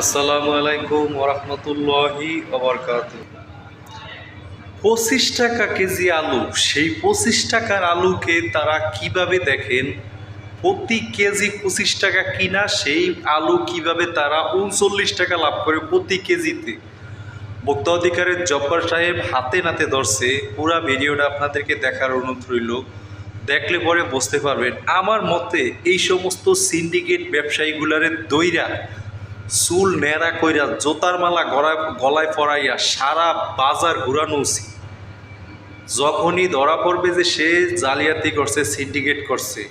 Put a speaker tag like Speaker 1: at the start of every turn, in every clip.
Speaker 1: আসসালামু আলাইকুম ওরহমতুল্লাহি ওবরকাত। পঁচিশ টাকা কেজি আলু, সেই পঁচিশ টাকার আলুকে তারা কীভাবে দেখেন? প্রতি কেজি পঁচিশ টাকা কিনা, সেই আলু কীভাবে তারা উনচল্লিশ টাকা লাভ করে প্রতি কেজিতে? ভোক্তা অধিকারের জব্বার সাহেব হাতে নাতে ধরছে। পুরা ভিডিওটা আপনাদেরকে দেখার অনুরোধ রইল। দেখলে পরে বুঝতে পারবেন। আমার মতে এই সমস্ত সিন্ডিকেট ব্যবসায়ীগুলারের দইরা চুল নেড়া কইরা জোতার মালা গলায় গলায় পরাইয়া সারা বাজার ঘুরানো উচিত। যখনই ধরা পড়বে যে সে জালিয়াতি করছে সিন্ডিকেট করছে,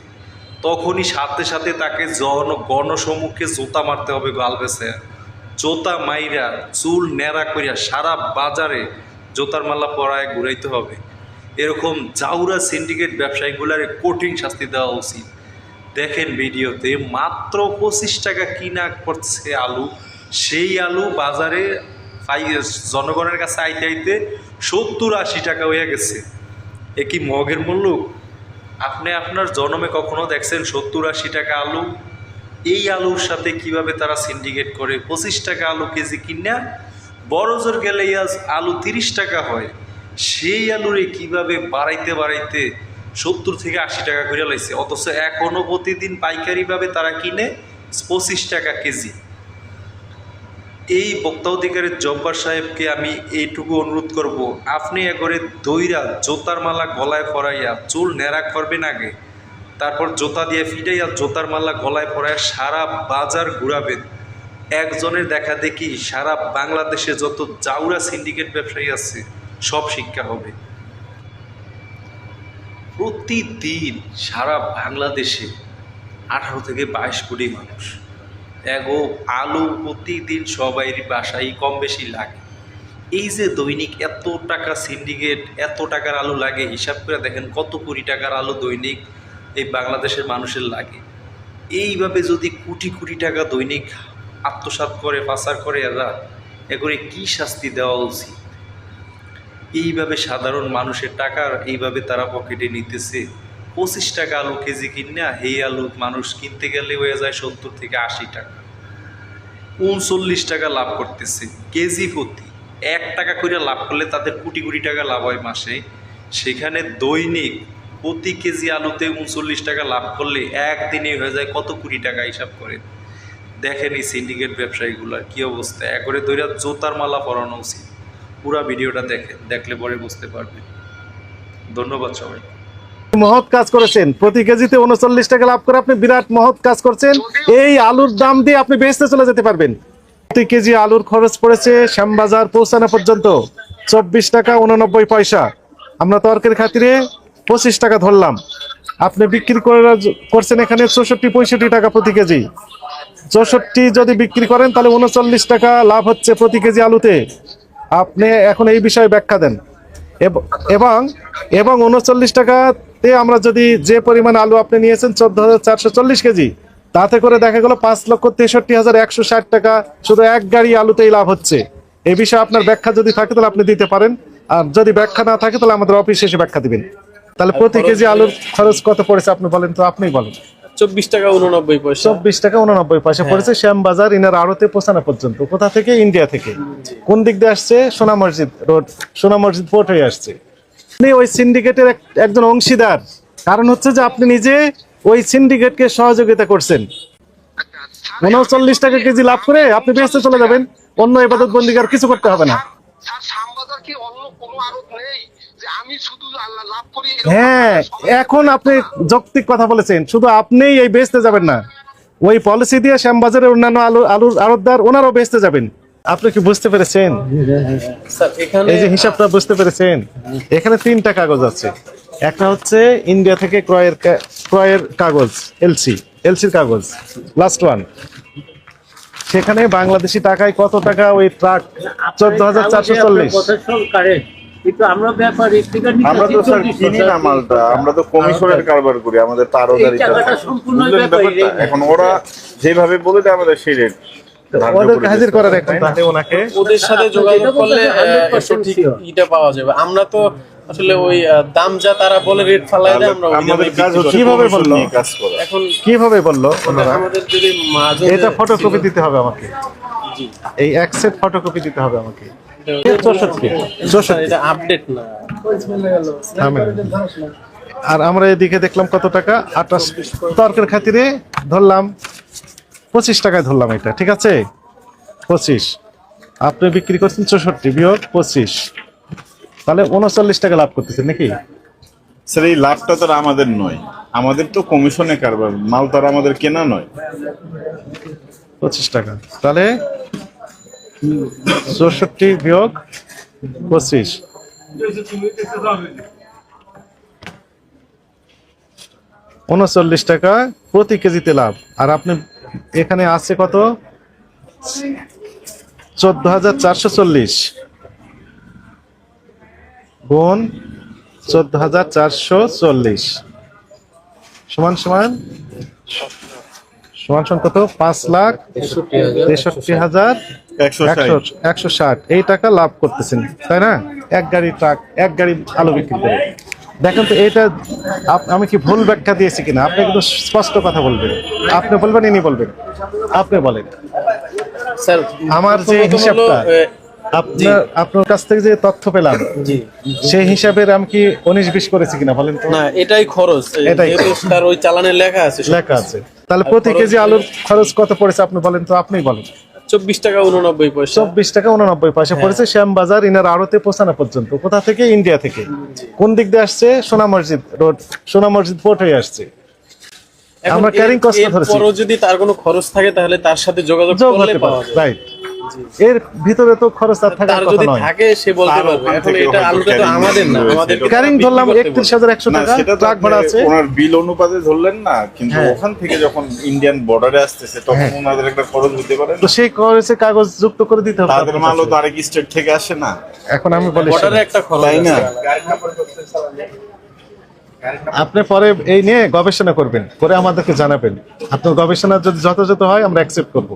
Speaker 1: তখনই সাথে সাথে তাকে জন গণসম্মুখে জোতা মারতে হবে গালবেসে জোতা মাইরা চুল নেড়া করিয়া সারা বাজারে জোতার মালা পরায় ঘুরাইতে হবে। এরকম জাউরা সিন্ডিকেট ব্যবসায়ীগুলারে কঠিন শাস্তি দেওয়া উচিত। দেখেন ভিডিওতে মাত্র পঁচিশ টাকা কিনা করছে আলু। সেই আলু বাজারে জনগণের কাছে আইতে আইতে সত্তর আশি টাকা হয়ে গেছে। এ কি মগের মূল্য? আপনি আপনার জনমে কখনো দেখছেন সত্তর আশি টাকা আলু? এই আলুর সাথে কীভাবে তারা সিন্ডিকেট করে? পঁচিশ টাকা আলু কেজি কিনা? বড় জোর গেলে আলু তিরিশ টাকা হয়। সেই আলুরে কীভাবে বাড়াইতে বাড়াইতে সত্তর থেকে আশি টাকা করে লাইছে। অথচ এখনও প্রতিদিন পাইকারিভাবে তারা কিনে পঁচিশ টাকা কেজি। এই বক্তা অধিকারের জব্বার সাহেবকে আমি এইটুকু অনুরোধ করব, আপনি একবারে দইরা জোতার মালা গলায় পরাইয়া চুল নেড়া করবেন আগে, তারপর জোতা দিয়ে ফিটাইয়া জোতার মালা গলায় পরাইয়া সারা বাজার ঘুরাবেন। একজনের দেখা দেখি সারা বাংলাদেশে যত জাউরা সিন্ডিকেট ব্যবসায়ী আছে, সব শিক্ষা হবে। প্রতিদিন সারা বাংলাদেশে আঠারো থেকে বাইশ কোটি মানুষ। এগো আলু প্রতিদিন সবাই বাসায় কম বেশি লাগে। এই যে দৈনিক এত টাকা সিন্ডিকেট এত টাকার আলু লাগে, হিসাব করে দেখেন কত কোটি টাকার আলু দৈনিক এই বাংলাদেশের মানুষের লাগে। এইভাবে যদি কোটি কোটি টাকা দৈনিক আত্মসাৎ করে, পাচার করে এরা এগুলি কি শাস্তি দেওয়া উচিত? এইভাবে সাধারণ মানুষের টাকা এইভাবে তারা পকেটে নিতেছে। পঁচিশ টাকা আলু কেজি কিনা এই আলু মানুষ কিনতে গেলে হয়ে যায় সত্তর থেকে আশি টাকা। উনচল্লিশ টাকা লাভ করতেছে কেজি প্রতি। এক টাকা করে লাভ করলে তাদের কোটি কোটি টাকা লাভ হয় মাসে। সেখানে দৈনিক প্রতি কেজি আলুতে উনচল্লিশ টাকা লাভ করলে একদিনে হয়ে যায় কত কোটি টাকা হিসাব করে দেখেন এই সিন্ডিকেট ব্যবসায়ীগুলোর কী অবস্থা। একবারে দৈরা জোতার মালা পরানো উচিত। পুরা ভিডিওটা দেখেন দেখলে পরে বুঝতে পারবেন ধন্যবাদ সবাই।
Speaker 2: মহৎ কাজ করেছেন। প্রতি কেজিতে উনচল্লিশ টাকা লাভ করে আপনি বিরাট মহৎ কাজ করছেন। এই আলুর দাম দিয়ে আপনি বেচতে চলে যেতে পারবেন। প্রতি কেজি আলুর খরচ পড়েছে শ্যামবাজার পৌঁছানো পর্যন্ত। চব্বিশ টাকা উননব্বই পয়সা। আমরা তর্কের খাতিরে পঁচিশ টাকা ধরলাম। আপনি বিক্রি করে করছেন এখানে চৌষট্টি, পঁয়ষট্টি টাকা প্রতি কেজি। চৌষট্টি যদি বিক্রি করেন, তাহলে উনচল্লিশ টাকা লাভ হচ্ছে প্রতি কেজি আলুতে। আপনি এখন এই বিষয়ে ব্যাখ্যা দেন। এবং এবং উনচল্লিশ টাকাতে আমরা যদি যে পরিমাণ আলু আপনি নিয়েছেন চোদ্দ হাজার চারশো চল্লিশ কেজি তাতে করে দেখা গেল পাঁচ লক্ষ তেষট্টি হাজার একশো ষাট টাকা শুধু এক গাড়ি আলুতেই লাভ হচ্ছে। এই বিষয়ে আপনার ব্যাখ্যা যদি থাকে তাহলে আপনি দিতে পারেন। আর যদি ব্যাখ্যা না থাকে তাহলে আমাদের অফিসে এসে ব্যাখ্যা দিবেন। তাহলে প্রতি কেজি আলুর খরচ কত পড়েছে আপনি বলেন তো আপনিই বলেন।
Speaker 3: চব্বিশ টাকা উননব্বই পয়সা।
Speaker 2: চব্বিশ টাকা উননব্বই পয়সা পড়েছে শ্যামবাজার ইনার আড়তে পৌঁছানো পর্যন্ত। কোথা থেকে? ইন্ডিয়া থেকে। কোন দিক দিয়ে আসছে? সোনা মসজিদ রোড সোনা মসজিদ পোর্ট হয়ে আসছে। আপনি ওই সিন্ডিকেটের এক- একজন অংশীদার। কারণ হচ্ছে যে আপনি নিজে ওই সিন্ডিকেটকে সহযোগিতা করছেন। উনচল্লিশ টাকা কেজি লাভ করে আপনি বেসতে চলে যাবেন। অন্য এবাদত বন্দিকার কিছু করতে হবে না।
Speaker 4: কি অন্য কোনো আরোপ নেই যে আমি শুধু আল্লাহ লাভ করি
Speaker 2: হ্যাঁ এখন আপনি যৌক্তিক কথা বলেছেন। শুধু আপনিই এই বেচতে যাবেন না। ওই পলিসি দিয়ে শ্যামবাজারের অন্যান্য আলু আলুর আড়তদার ওনারাও বেচতে যাবেন। আপনি কি বুঝতে পেরেছেন? এই যে হিসাবটা বুঝতে পেরেছেন? এখানে তিনটা কাগজ আছে। একটা হচ্ছে ইন্ডিয়া থেকে ক্রয়ের কা- ক্রয়ের কাগজ এলসি এলসির কাগজ লাস্ট ওয়ান সেখানে বাংলাদেশি টাকায় কত টাকা ওই ট্রাক চোদ্দ হাজার চারশো চল্লিশ।
Speaker 5: আমরা
Speaker 6: তো স্যার কিনি না মালটা আমরা তো কমিশনের কারবার করি আমাদের। এখন ওরা যেভাবে বলে দেয় আমাদের সেই রেট
Speaker 2: হাজির করার ওনাকে
Speaker 3: ওদের সাথে যোগাযোগ করলে আহ,
Speaker 5: 100%
Speaker 3: সঠিক
Speaker 5: sure।
Speaker 3: ইটা পাওয়া যাবে। আমরা তো আসলে ওই দাম যা তারা বলে রেট ফালাই দেয় আমরা
Speaker 6: আমাদের কাজ।
Speaker 2: কীভাবে বলল?
Speaker 3: এখন
Speaker 2: কীভাবে বলল
Speaker 3: আমাদের যদি মাঝে
Speaker 2: এটা ফটোকপি দিতে হবে আমাকে।
Speaker 3: জি।
Speaker 2: এই এক সেট ফটোকপি দিতে হবে আমাকে। চৌষট্টি চৌষট্টি
Speaker 3: এটা আপডেট না।
Speaker 2: আর আমরা এদিকে দেখলাম কত টাকা? আঠাশ তর্কের খাতিরে ধরলাম পঁচিশ টাকায় ধরলাম এটা ঠিক আছে? পঁচিশ। আপনি বিক্রি করছেন চৌষট্টি বিয়োগ পঁচিশ। তাহলে উনচল্লিশ টাকা লাভ করতেছেন নাকি?
Speaker 6: স্যার এই লাভটা তো আমাদের নয়। আমাদের তো কমিশনে কারবার মাল তো আমাদের কেনা নয়।
Speaker 2: পঁচিশ টাকা। তাহলে চৌষট্টি বিয়োগ পঁচিশ। উনচল্লিশ টাকা প্রতি কেজিতে লাভ। আর আপনি এখানে আছে কত? চোদ্দ হাজার চারশো চল্লিশ। গুণ চোদ্দ হাজার চারশো চল্লিশ। সমান সমান? সমান সমান কত পাঁচ লাখ তেষট্টি হাজার
Speaker 6: একশো ষাট।
Speaker 2: এই টাকা লাভ করতেছেন তাই না? এক গাড়ি ট্রাক এক গাড়ি আলু বিক্রি করে। দেখেন তো এটা আমি কি ভুল ব্যাখ্যা দিয়েছি কিনা? আপনি কিন্তু স্পষ্ট কথা বলবেন। আপনি বলবেন ইনি বলবেন। আপনি বলেন।
Speaker 3: স্যার
Speaker 2: আমার যে হিসাবটা আপনার আপনার কাছ থেকে যে তথ্য পেলাম
Speaker 3: জি।
Speaker 2: সেই হিসাবের আমি কি উনিশ বিশ করেছি কিনা বলেন তো?
Speaker 3: না এটাই খরচ।
Speaker 2: এটাই
Speaker 3: তার ওই চালানে লেখা আছে
Speaker 2: লেখা আছে। তাহলে প্রতি কেজি আলুর খরচ কত পড়েছে আপনি বলেন তো আপনিই বলেন।
Speaker 3: চব্বিশ টাকা উননব্বই পয়সা।
Speaker 2: চব্বিশ টাকা উননব্বই পয়সা পড়েছে শ্যামবাজার ইনার আড়তে পৌঁছানো পর্যন্ত। কোথা থেকে? ইন্ডিয়া থেকে। কোন দিক দিয়ে আসছে? সোনা মসজিদ রোড সোনা মসজিদ পোর্ট হয়ে আসছে।
Speaker 3: এখন
Speaker 2: আমরা
Speaker 3: এর-
Speaker 2: carrying cost টা ধরেছি।
Speaker 3: যদি তার কোনো খরচ থাকে তাহলে তার সাথে যোগাযোগ
Speaker 2: যোগ
Speaker 3: করলে পাওয়া যায়।
Speaker 2: রাইট এর ভিতরে তো খরচ আর থাকার কথা নয়।
Speaker 3: থাকে সে বলতে পারবে। এখন এটা আলুটা তো আমাদের না। আমাদের
Speaker 2: ক্যারিং ধরলাম একত্রিশ হাজার একশো
Speaker 6: না
Speaker 2: টাকা ট্রাক ভাড়া
Speaker 6: আপনি
Speaker 2: আছে।
Speaker 6: ওনার বিল অনুপাতে ধরলেন না কিন্তু
Speaker 2: হ্যাঁ।
Speaker 6: ওখান থেকে যখন ইন্ডিয়ান বর্ডারে আসতেছে তখন
Speaker 2: হ্যাঁ।
Speaker 6: ওনাদের একটা খরচ হতে পারে
Speaker 2: তো সেই খরচে কাগজ যুক্ত করে দিতে হবে
Speaker 6: তাদের মালও। তো আরেক স্টেট থেকে আসে না।
Speaker 2: এখন আমি বলি
Speaker 3: বর্ডারে একটা খরচ
Speaker 6: তাই না?
Speaker 2: আপনি পরে এই নিয়ে গবেষণা করবেন করে আমাদেরকে জানাবেন। আপনার গবেষণা যদি যথাযথ হয় আমরা অ্যাকসেপ্ট করব।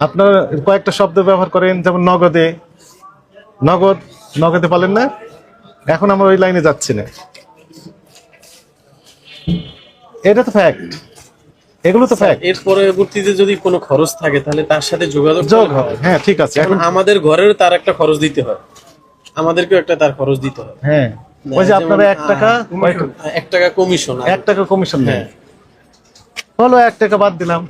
Speaker 2: আপনার কয়েকটা শব্দ ব্যবহার করেন যেমন নগদে। নগদ নগদে বলেন না। এখন আমরা ওই লাইনে যাচ্ছি না। এটা তো ফ্যাক্ট এগুলো তো ফ্যাক্ট
Speaker 3: এর পরবর্তীতে যদি কোনো খরচ থাকে তাহলে তার সাথে যোগাযোগ
Speaker 2: যোগ
Speaker 3: হয়।
Speaker 2: হ্যাঁ ঠিক আছে।
Speaker 3: এখন আমাদের ঘরের তার একটা খরচ দিতে হয়। আমাদেরকেও একটা তার খরচ দিতে হয়।
Speaker 2: হ্যাঁ ওই যে আপনারা এক টাকা
Speaker 3: এক টাকা কমিশন
Speaker 2: এক টাকা কমিশন
Speaker 3: হ্যাঁ।
Speaker 2: হলো এক টাকা বাদ দিলাম।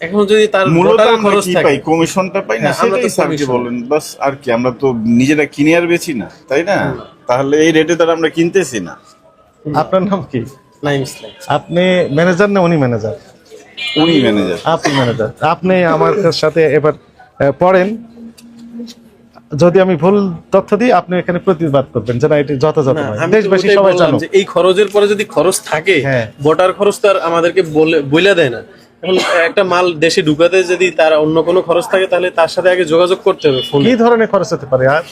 Speaker 3: এখন যদি তার
Speaker 6: মূলত আমরা
Speaker 3: খরচ
Speaker 6: কি
Speaker 3: থাকে।
Speaker 6: পাই? কমিশনটা পাই না
Speaker 3: হ্যাঁ,
Speaker 6: সেটাই স্যারকে বলেন? বাস আর কি আমরা তো নিজেরা কিনে আর বেচি না তাই না? তাহলে এই রেটে তার আমরা কিনতেছি না।
Speaker 2: আপনার নাম কি?
Speaker 3: নাইম ইসলাম।
Speaker 2: আপনি ম্যানেজার না উনি ম্যানেজার
Speaker 6: উনি ম্যানেজার
Speaker 2: আপনি ম্যানেজার আপনি আমার সাথে এবার আহ, পড়েন। যদি আমি ভুল তথ্য দিই আপনি এখানে প্রতিবাদ করবেন যে না এটি যথাযথ দেশবাসী সবাই জানো
Speaker 3: এই খরচের পরে যদি খরচ থাকে
Speaker 2: হ্যাঁ।
Speaker 3: ভোটার খরচ তো আর আমাদেরকে বলে বইলা দেয় না। এখন একটা মাল দেশে ঢুকাতে যদি তার অন্য কোনো খরচ থাকে তাহলে তার সাথে আগে যোগাযোগ করতে হবে ফোনে।
Speaker 2: কি ধরনের খরচ হতে পারে? আর?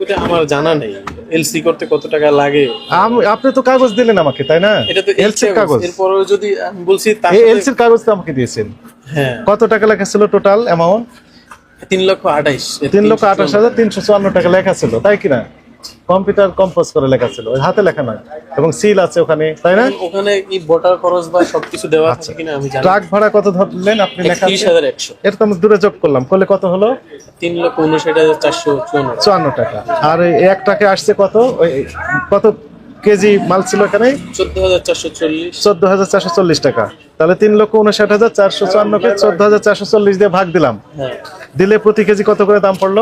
Speaker 3: ওটা আমার জানা নেই। এলসি করতে কত টাকা লাগে?
Speaker 2: আপনি তো কাগজ দিলেন আমাকে তাই না?
Speaker 3: এটা তো
Speaker 2: এলসির কাগজ।
Speaker 3: এরপরও যদি আমি বলছি
Speaker 2: এই এলসির কাগজ তো আমাকে দিয়েছেন।
Speaker 3: হ্যাঁ।
Speaker 2: কত টাকা লেখা ছিল টোটাল অ্যামাউন্ট
Speaker 3: তিন লক্ষ আঠাইশ।
Speaker 2: তিন লক্ষ আঠাশ হাজার তিনশো চুয়ান্ন টাকা লেখা ছিল তাই কিনা? কম্পিউটার কম্পোজ করে লেখা ছিল ওই হাতে লেখা নয় এবং সিল আছে ওখানে তাই না?
Speaker 3: ওখানে কি ভোটার খরচ বা সবকিছু দেওয়া আছে কিনা আমি জানি
Speaker 2: ট্রাক ভাড়া কত ধরলেন আপনি লেখা?
Speaker 3: একত্রিশ হাজার একশো।
Speaker 2: এটা তো আমি দূরে যোগ করলাম করলে কত হলো?
Speaker 3: তিন লক্ষ উনষাট হাজার চারশো চুয়ান্ন
Speaker 2: চুয়ান্ন টাকা। আর এই এক টাকা আসছে কত? ওই কত কেজি মাল ছিল এখানে?
Speaker 3: চোদ্দ হাজার চারশো চল্লিশ।
Speaker 2: টাকা। তাহলে তিন লক্ষ উনষাট হাজার চারশো চুয়ান্নকে চোদ্দ হাজার চারশো চল্লিশ দিয়ে ভাগ দিলাম।
Speaker 3: হ্যাঁ।
Speaker 2: দিলে প্রতি কেজি কত করে দাম পড়ল?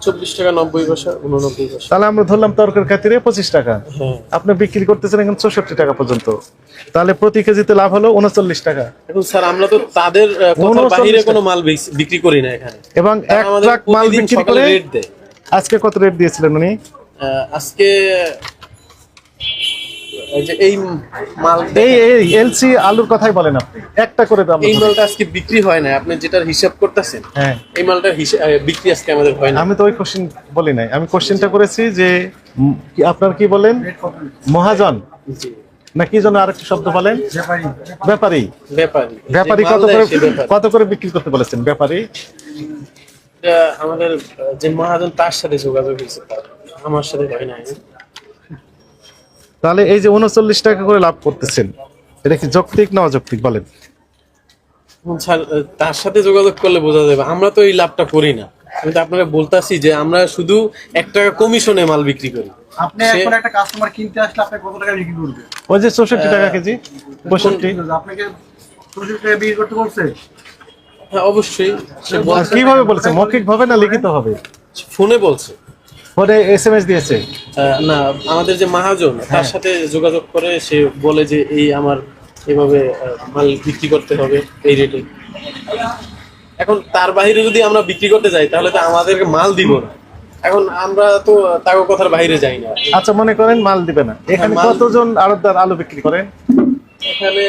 Speaker 3: চব্বিশ টাকা নব্বই পয়সা উননব্বই পয়সা।
Speaker 2: তাহলে আমরা ধরলাম তরকার খাতিরে পঁচিশ টাকা।
Speaker 3: হ্যাঁ।
Speaker 2: আপনি বিক্রি করতেছেন এখন চৌষট্টি টাকা পর্যন্ত। তাহলে প্রতি কেজিতে লাভ হলো উনচল্লিশ টাকা।
Speaker 3: এখন স্যার আমরা তো তাদের। কোনো মাল বিক- বিক্রি করি না এখানে।
Speaker 2: এবং এক লাখ মাল বিক্রি করে আজকে কত রেট দিয়েছিলেন উনি?
Speaker 3: আজকে এই যে এই মাল
Speaker 2: এই এই এলসি আলুর কথাই বলেন আপনি। একটা করে দাম
Speaker 3: এই মালটা আজকে বিক্রি হয় না আপনি যেটার হিসাব করতেছেন
Speaker 2: হ্যাঁ।
Speaker 3: এই মালটার বিক্রি আজকে আমাদের হয় না
Speaker 2: আমি তো ওই কোশ্চেন বলি নাই। আমি কোশ্চেনটা করেছি যে আপনার কি বলেন? মহাজন। না কি জন্য আরেকটা শব্দ বলেন? ব্যাপারী।
Speaker 3: ব্যাপারী।
Speaker 2: ব্যাপারী। কত করে কত করে বিক্রি করতে বলেছেন? ব্যাপারী।
Speaker 3: আমাদের যে মহাজন তার সাথে যোগাযোগ হয়েছে আমার সাথে হয় না
Speaker 2: তাহলে এই যে উনচল্লিশ টাকা করে লাভ করতেছেন এটা কি যৌক্তিক না অযৌক্তিক বলেন?
Speaker 1: তার সাথে যোগাযোগ করলে বোঝা যাবে। আমরা তো এই লাভটা করি না। কিন্তু আপনারা বলতাছি যে আমরা শুধু এক টাকা কমিশনে মাল বিক্রি করি।
Speaker 7: আপনি এখন একটা কাস্টমার কিনতে আসলে আপনি কত টাকা বিক্রি করবে?
Speaker 2: ওই যে চৌষট্টি টাকা কেজি পঁয়ষট্টি।
Speaker 7: আপনাকে পঁচিশ টাকা বিক্রি করতে বলছে?
Speaker 1: হ্যাঁ অবশ্যই। সে
Speaker 2: কীভাবে বলছে? মৌখিক ভাবে না লিখিত হবে
Speaker 1: ফোনে বলছে।
Speaker 2: ফোনে এস এম এস দিয়েছে
Speaker 1: না আমাদের যে মহাজন তার সাথে যোগাযোগ করে সে বলে যে এই আমার এভাবে মাল বিক্রি করতে হবে এই রেটে এখন তার বাইরে যদি আমরা বিক্রি করতে যাই তাহলে তো আমাদেরকে মাল দিব না। এখন আমরা তো তাকে কথার বাইরে যাই না।
Speaker 2: আচ্ছা মনে করেন মাল দিবে না। এখানে
Speaker 1: মাল-
Speaker 2: কতজন আড়তদার আলু বিক্রি করেন
Speaker 1: এখানে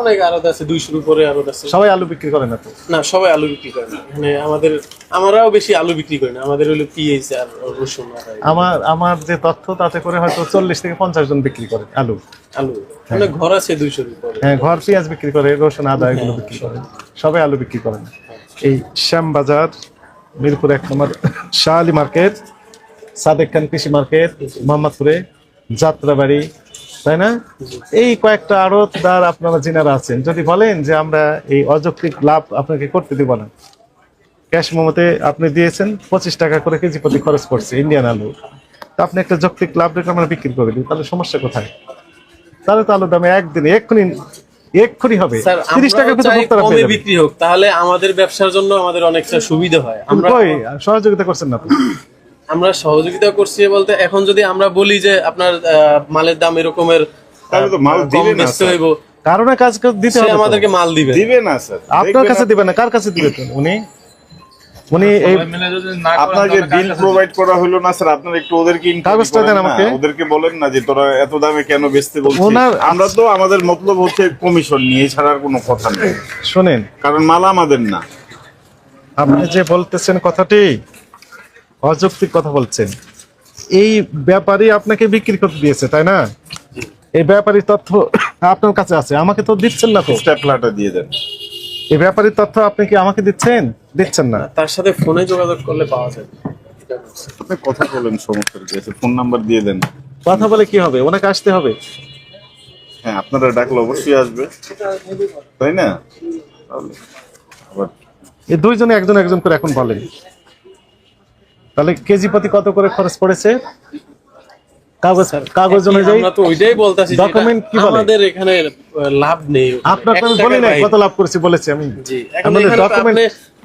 Speaker 1: অনেক আরত আছে দুইশোর উপরে আরত আছে।
Speaker 2: সবাই আলু বিক্রি করে না তো?
Speaker 1: না সবাই আলু বিক্রি করে না। এখানে আমাদের আমরাও বেশি আলু বিক্রি করি না। আমাদের হলো পিএইচ আর রসুন
Speaker 2: আমার আমার যে তথ্য তাতে করে হয়তো চল্লিশ থেকে পঞ্চাশ জন বিক্রি করে আলু।
Speaker 1: আলু। মানে ঘর আছে দুইশোর উপরে।
Speaker 2: হ্যাঁ ঘর পেঁয়াজ বিক্রি করে রসুন আদা এগুলো বিক্রি করে। সবাই আলু বিক্রি করে না। এই শ্যামবাজার মিরপুর এক নম্বর শাহ আলী মার্কেট সাদেক খান কৃষি মার্কেট মোহাম্মদপুরে যাত্রাবাড়ি তাই না? এই কয়েকটা আড়তদার আপনারা যিনারা আছেন যদি বলেন যে আমরা এই অযৌক্তিক লাভ আপনাকে করতে দিব না। ক্যাশ মোমোতে আপনি দিয়েছেন পঁচিশ টাকা করে কেজি প্রতি খরচ করছে ইন্ডিয়ান আলু। তা আপনি একটা যৌক্তিক লাভ রেখে আমরা বিক্রি করে দিই তাহলে সমস্যা কোথায়? তাহলে তো আলুর দামে একদিনে এক্ষুনি এক্ষুনি হবে। তিরিশ টাকা
Speaker 1: কমে বিক্রি হোক তাহলে আমাদের ব্যবসার জন্য আমাদের অনেকটা সুবিধা হয়। আমরা
Speaker 2: সহযোগিতা করছেন না তো
Speaker 1: আমরা সহযোগিতা করছি বলতে এখন যদি আমরা বলি যে আপনার আহ, মালের দাম এরকমের
Speaker 6: তাহলে তো মাল দিবে না,
Speaker 1: বেচতে হইব।
Speaker 2: কারণে কাজ দিতে হবে
Speaker 1: আমাদেরকে মাল দিবে।
Speaker 6: দিবে না স্যার।
Speaker 2: আপনার কাছে দিবেন না কার কাছে দিবে উনি? উনি এই
Speaker 6: আপনাকে বিল প্রোভাইড করা হলো না স্যার। আপনার একটু ওদেরকে inquiry
Speaker 2: কাগজটা দেন আমাকে।
Speaker 6: ওদেরকে বলেন না যে তোরা এত দামে কেন বেচতে বলছিস। আমরা তো আমাদের মতলব হচ্ছে কমিশন নিয়ে ছাড়া আর কোনো কথা নেই।
Speaker 2: শোনেন।
Speaker 6: কারণ মাল আমাদের না।
Speaker 2: আপনি যে বলতেছেন কথাটি অযৌক্তিক কথা বলছেন। এই ব্যাপারী আপনাকে বিক্রি করতে দিয়েছে তাই না? এই ব্যাপারীর তথ্য আপনার কাছে আছে। আমাকে তো দিচ্ছেন না তো।
Speaker 6: স্ট্যাপলাটা দিয়ে দেন।
Speaker 2: এই ব্যাপারীর তথ্য আপনি কি আমাকে দিচ্ছেন? দিচ্ছেন না।
Speaker 1: তার সাথে ফোনে যোগাযোগ করলে পাওয়া যায়।
Speaker 6: আপনি কথা বলেন সমস্যা কি আছে? ফোন নাম্বার দিয়ে দেন।
Speaker 2: কথা বলে কি হবে? ওনাকে আসতে হবে।
Speaker 6: হ্যাঁ আপনারা ডাকলে অবশ্যই আসবে। তাই না? আবার
Speaker 2: এই দুইজনে একজন একজন করে এখন বলেন। তাহলে কেজি প্রতি কত করে খরচ পড়েছে? কাগজ কাগজ অনুযায়ী
Speaker 1: আমরা তো ওইটাই বলতাছি যে
Speaker 2: কি বলে?
Speaker 1: আমাদের এখানে লাভ নেই।
Speaker 2: আপনার আমি বলি
Speaker 1: টাকা
Speaker 2: কত লাভ করেছি বলেছি আমি।
Speaker 1: জি
Speaker 2: আমাদের
Speaker 1: এখানে তো
Speaker 2: document
Speaker 1: আপনি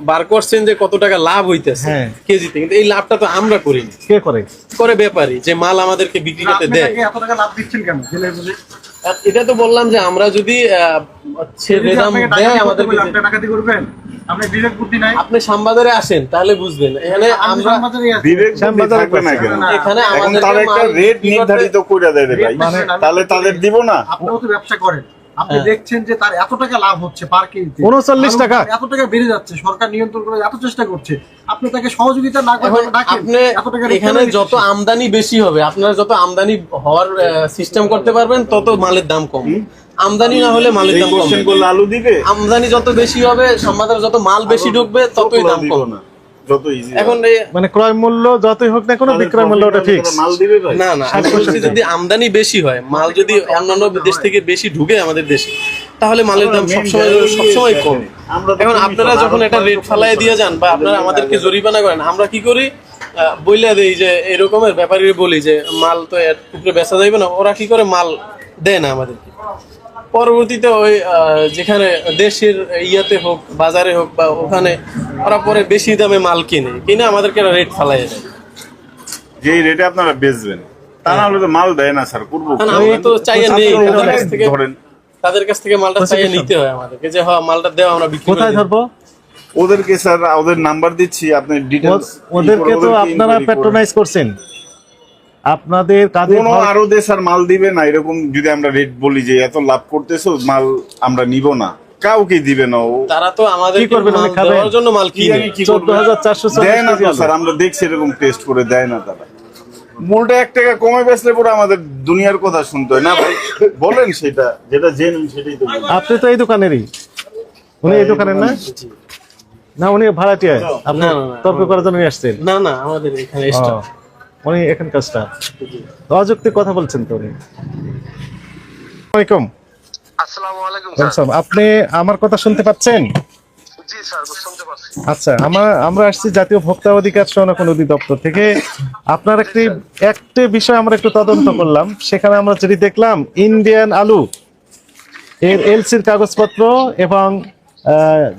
Speaker 1: বার করছেন যে কত টাকা লাভ হইতেছে
Speaker 2: হ্যাঁ।
Speaker 1: কেজিতে কিন্তু এই লাভটা তো আমরা
Speaker 2: কে করে?
Speaker 1: করে ব্যাপারী যে মাল আমাদেরকে বিক্রি করতে দেয়।
Speaker 7: এত টাকা লাভ দিচ্ছেন কেন? জেলে বুঝে।
Speaker 1: আর এটা তো বললাম যে আমরা যদি দাম দেয় আমাদেরকে
Speaker 7: করবেন? আপনি বিবেক বুদ্ধি নাই।
Speaker 1: আপনি সামবাজারে আসেন তাহলে বুঝবেন। এখানে আমরা
Speaker 6: বিবেক বুদ্ধি থাকবে না কেন?
Speaker 1: এখানে
Speaker 6: এখন
Speaker 1: আমাদেরকে
Speaker 6: তার একটা রেট নির্ধারিত করে দেয় ভাই।
Speaker 7: মানে
Speaker 6: তাহলে তাদের দিব না?
Speaker 7: আপনিও তো ব্যবসা করেন। আপনি
Speaker 1: হ্যাঁ।
Speaker 7: দেখছেন যে তার এত টাকা লাভ হচ্ছে পার কেজিতে
Speaker 2: 39 টাকা।
Speaker 7: এত টাকা বেড়ে যাচ্ছে সরকার নিয়ন্ত্রণ করে এত চেষ্টা করছে। আপনি তাকে সহযোগিতা না করে
Speaker 1: আপনি
Speaker 7: এত টাকা
Speaker 1: এখানে যত আমদানি বেশি হবে আপনারা যত আমদানি হওয়ার সিস্টেম করতে পারবেন তত মালের দাম কম। আমদানি না হলে মালের দাম কম
Speaker 6: কোশ্চেন করলে আলু দিবে?
Speaker 1: আমদানি যত বেশি হবে সমাদার যত মাল বেশি ঢুকবে ততই দাম
Speaker 6: দিব
Speaker 1: কম
Speaker 6: না।
Speaker 1: এখন
Speaker 2: মানে ক্রয় মূল্য যতই হোক না কোনো বিক্রয় মূল্য ওটা ফিক্স
Speaker 6: মাল দিবে
Speaker 1: না না যদি আমদানি বেশি হয় মাল যদি অন্যান্য দেশ থেকে বেশি ঢুকে আমাদের দেশে তাহলে মালের দাম সবসময় সবসময় কম এখন আপনারা যখন এটা রেট ফালাই দিয়ে যান বা আপনারা আমাদেরকে জরিমানা করেন আমরা কি করি? আহ, বইলা দেই যে এরকমের ব্যাপারীরা বলি যে মাল তো এর বেচা যাইবে না ওরা কি করে মাল দেয় না আমাদেরকে? পরবর্তীতে ওই আহ, যেখানে দেশের ইয়াতে হোক বাজারে হোক বা ওখানে ওরা পরে বেশি দামে মাল কিনে। কিনে আমাদেরকে রেট ফালাই দেয়।
Speaker 6: যে রেটে আপনারা বেচবেন তা না হলে তো মাল দেয় না স্যার করব
Speaker 1: আমি তো চাইয়ে নেই তাদের কাছ থেকে
Speaker 6: ধরেন।
Speaker 1: তাদের কাছ থেকে মালটা চাইয়ে নিতে হয় আমাদেরকে যে হ্যাঁ মালটা দেওয়া আমরা বিক্রি
Speaker 2: কোথায়। ধরবো?
Speaker 6: ওদেরকে স্যার ওদের নাম্বার দিচ্ছি আপনি ডিটেলস
Speaker 2: ওদেরকে তো আপনারা প্যাট্রোনাইজ করছেন। আপনাদের কাজে
Speaker 6: কোনো আরও দেশ আর মাল দিবে না এরকম যদি আমরা রেট বলি যে এত লাভ করতেছো মাল আমরা নিব না কাউকে দিবে না ও
Speaker 1: তারা তো আমাদের
Speaker 2: কি করবেন, উনি খাবেন?
Speaker 1: জন্য মাল
Speaker 6: কি
Speaker 1: কিনে
Speaker 6: জানি কি
Speaker 2: চোদ্দ
Speaker 6: করবে?
Speaker 2: হাজার চারশো
Speaker 6: দেয় না। স্যার আমরা দেখছি এরকম টেস্ট করে দেয় না তারা মূলটা এক টাকা কমে বেচলে পরে আমাদের দুনিয়ার কথা শুনতে হয় না ভাই বলেন সেটা যেটা জেনুইন সেটাই তো বলুন।
Speaker 2: আপনি তো এই দোকানেরই উনি এই দোকানের না না উনি ভাড়াটিয়া আপনি তর্ক করার জন্য আসছেন
Speaker 1: না না আমাদের এখানে extra।
Speaker 2: উনি এখানকার স্টাফ অযৌক্তিক কথা বলছেন তো উনি। আপনি আমার কথা শুনতে পাচ্ছেন? আচ্ছা আমরা আমরা আসছি জাতীয় ভোক্তা অধিকার সংরক্ষণ অধিদপ্তর থেকে। আপনার একটি একটি বিষয় আমরা একটু তদন্ত করলাম। সেখানে আমরা যেটি দেখলাম ইন্ডিয়ান আলু এর এলসির কাগজপত্র এবং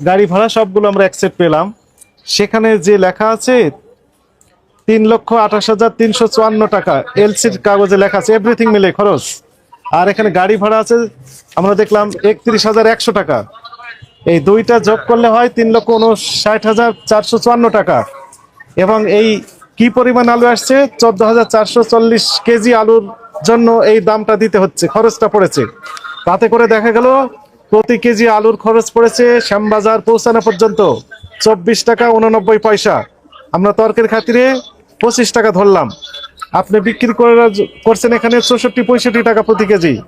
Speaker 2: গাড়ি ভাড়া সবগুলো আমরা অ্যাকসেপ্ট পেলাম। সেখানে যে লেখা আছে তিন লক্ষ আঠাশ হাজার তিনশো চুয়ান্ন টাকা। এলসির কাগজে লেখা আছে এভরিথিং মিলে খরচ। আর এখানে গাড়ি ভাড়া আছে, আমরা দেখলাম একত্রিশ হাজার একশো টাকা। এই দুইটা যোগ করলে হয় তিন লক্ষ উনষাট হাজার চারশো চুয়ান্ন টাকা। এবং এই কি পরিমাণ আলু আসছে? চোদ্দ হাজার চারশো চল্লিশ কেজি আলুর জন্য এই দামটা দিতে হচ্ছে, খরচটা পড়েছে। তাতে করে দেখা গেল, প্রতি কেজি আলুর খরচ পড়েছে শ্যামবাজার পৌঁছানো পর্যন্ত চব্বিশ টাকা উননব্বই পয়সা। আমরা তর্কের খাতিরে পঁচিশ টাকা ধরলাম। আপনি বিক্রি করে করছেন এখানে চৌষট্টি, পঁয়ষট্টি টাকা প্রতি কেজি।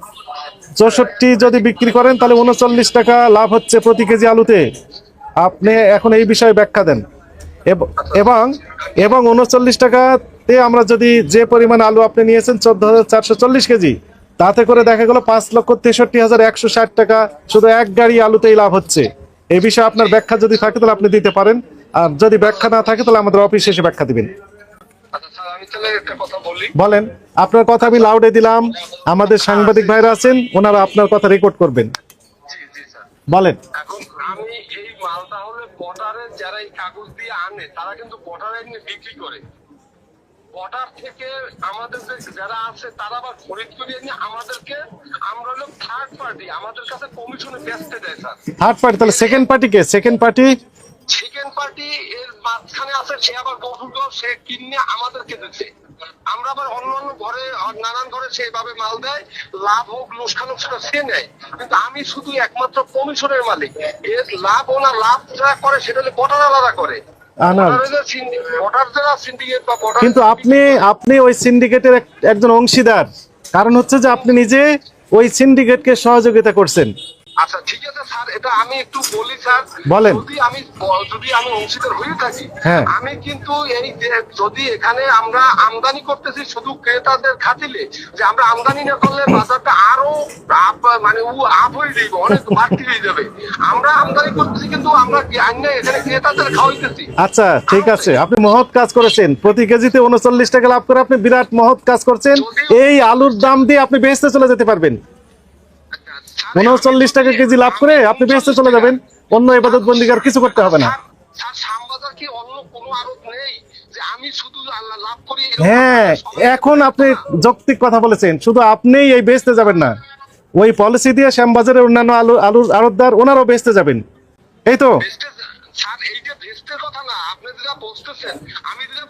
Speaker 2: চৌষট্টি যদি বিক্রি করেন, তাহলে উনচল্লিশ টাকা লাভ হচ্ছে প্রতি কেজি আলুতে। আপনি এখন এই বিষয়ে ব্যাখ্যা দেন। এব- এবং উনচল্লিশ টাকাতে আমরা যদি যে পরিমাণ আলু আপনি নিয়েছেন, চোদ্দ হাজার চারশো চল্লিশ কেজি, তাতে করে দেখা গেল পাঁচ লক্ষ তেষট্টি হাজার একশো ষাট টাকা শুধু এক গাড়ি আলুতেই লাভ হচ্ছে। এই বিষয়ে আপনার ব্যাখ্যা যদি থাকে, তাহলে আপনি দিতে পারেন। আর যদি ব্যাখ্যা না থাকে, তাহলে আমাদের অফিসে এসে ব্যাখ্যা দিবেন। বলেন আপনার কথা আমি লাউডে দিলাম। আমাদের সাংবাদিক ভাইরা আছেন ওনারা আপনার কথা রেকর্ড করবেন। বলেন।
Speaker 4: এখন আমি এই মালটা হলে বর্ডারে যারা এই কাগজ দিয়ে আনে তারা কিন্তু বর্ডারে এনে বিক্রি করে। বর্ডার থেকে আমাদের যারা আছে তারা আবার খরিদ করে এনে আমাদেরকে আমরা হলো থার্ড পার্টি আমাদের কাছে কমিশনে বেচতে দেয় স্যার।
Speaker 2: থার্ড পার্টি তাহলে সেকেন্ড পার্টিকে সেকেন্ড পার্টি
Speaker 4: সেকেন্ড পার্টি এর মাঝখানে আছে সে আবার সে কিনে আমাদেরকে দিচ্ছে। আমরা আবার অন্য অন্য ঘরে নানান ঘরে সেভাবে মাল দেয় লাভ হোক লোকসান হোক সেটা সে নেয়। কিন্তু আমি শুধু একমাত্র কমিশনের মালিক। এর লাভ ও না লাভ যারা করে সেটা হলে বটার আলাদা করে।
Speaker 2: কিন্তু আপনি আপনি ওই সিন্ডিকেটের একজন অংশীদার। কারণ হচ্ছে যে আপনি নিজে ওই সিন্ডিকেটকে সহযোগিতা করছেন।
Speaker 4: আচ্ছা ঠিক আছে স্যার এটা আমি একটু বলি স্যার।
Speaker 2: বলেন।
Speaker 4: যদি আমি যদি আমি অংশীদার হয়ে থাকি
Speaker 2: হ্যাঁ।
Speaker 4: আমি কিন্তু এই যদি এখানে আমরা আমদানি করতেছি শুধু ক্রেতাদের খাতিলে যে আমরা আমদানি না করলে বাজারটা আরও মানে উ আপ হয়ে যাবে অনেক বাড়তি হয়ে যাবে। আমরা আমদানি করতেছি কিন্তু আমরা আইনে এখানে ক্রেতাদের খাওয়াইতেছি?
Speaker 2: আচ্ছা ঠিক আছে। আপনি মহৎ কাজ করেছেন। প্রতি কেজিতে উনচল্লিশ টাকা লাভ করে আপনি বিরাট মহৎ কাজ করছেন। এই আলুর দাম দিয়ে আপনি বেহেস্তে চলে যেতে পারবেন। উনচল্লিশ টাকা কেজি লাভ করে আপনি বেহেস্তে চলে যাবেন। অন্য এবাদত বন্দিগার কিছু করতে হবে না। হ্যাঁ এখন আপনি যৌক্তিক কথা বলেছেন। শুধু আপনিই এই বেচতে যাবেন না। ওই পলিসি দিয়ে শ্যামবাজারের অন্যান্য আলু আলুর আড়তদার ওনারাও বেচতে যাবেন। এই তো।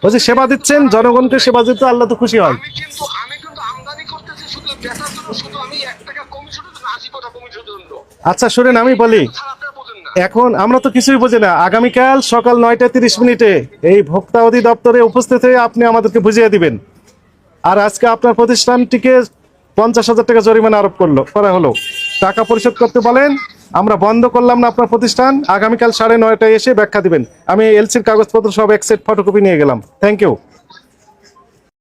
Speaker 2: বলছি সেবা দিচ্ছেন জনগণকে সেবা দিতে আল্লাহ তো খুশি হয়।
Speaker 4: আমি কিন্তু আমদানি করতেছি শুধু শুধু আমি
Speaker 2: আচ্ছা শুনেন আমি বলি এখন আমরা তো কিছুই বুঝি না। আগামীকাল সকাল নয়টা তিরিশ মিনিটে এই ভোক্তা অধিদপ্তরে উপস্থিত হয়ে আপনি আমাদেরকে বুঝিয়ে দিবেন। আর আজকে আপনার প্রতিষ্ঠানটিকে পঞ্চাশ হাজার টাকা জরিমানা আরোপ করল করা হলো। টাকা পরিশোধ করতে বলেন আমরা বন্ধ করলাম না আপনার প্রতিষ্ঠান আগামীকাল সাড়ে নয়টায় এসে ব্যাখ্যা দিবেন। আমি এলসির কাগজপত্র সব এক সেট ফটোকপি নিয়ে গেলাম। Thank you